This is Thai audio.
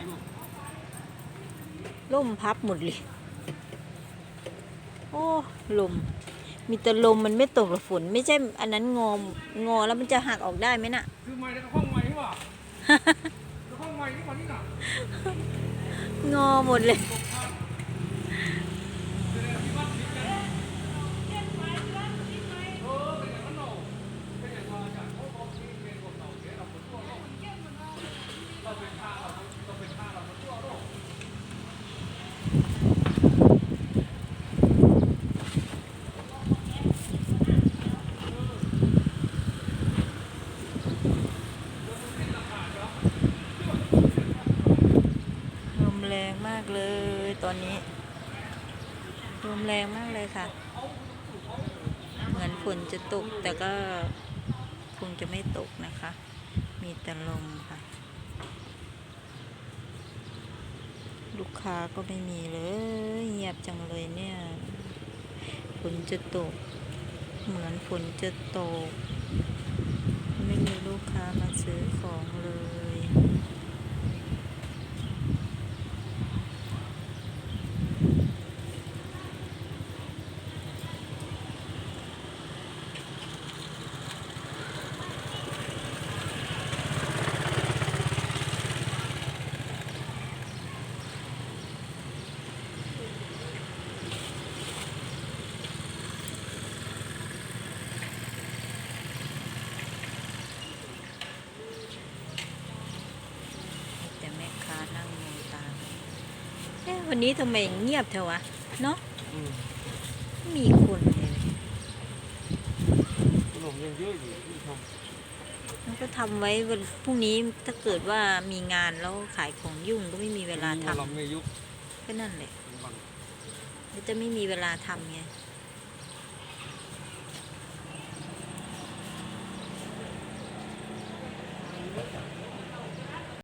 อยู่ล่มพับหมดเลย โอ้ลม มีแต่ลมมันไม่ตกหรอกฝน ไม่ใช่อันนั้นงอมงอแล้วมันจะหักออกได้ไหมน่ะ คือไม้แล้วก็ห้องไม้ที่ว่าแล้วห้องไม้ที่ว่านี่น่ะงอหมดเลย แรงมากเลยตอนนี้ ลมแรงมากเลยค่ะ เหมือนฝนจะตกแต่ก็คงจะไม่ตกนะคะ มีแต่ลมค่ะ ลูกค้าก็ไม่มีเลยเงียบจังเลยเนี่ยฝนจะตก เหมือนฝนจะตก ไม่มีลูกค้ามาซื้อของเลย แต่แม่ค้านั่งมองตา เอ๊ะวันนี้ทำไมเงียบเถอะวะ เนาะอืมไม่มีคนเลยขนมยังเยอะอยู่ที่ทแล้วก็ทำไว้วันพรุ่งนี้ถ้าเกิดว่ามีงานแล้วขายของยุ่งก็ไม่มีำเวลาทำเราไม่ยุบก็นั่นแหละมันแล้วจะไม่มีเวลาทำไงอ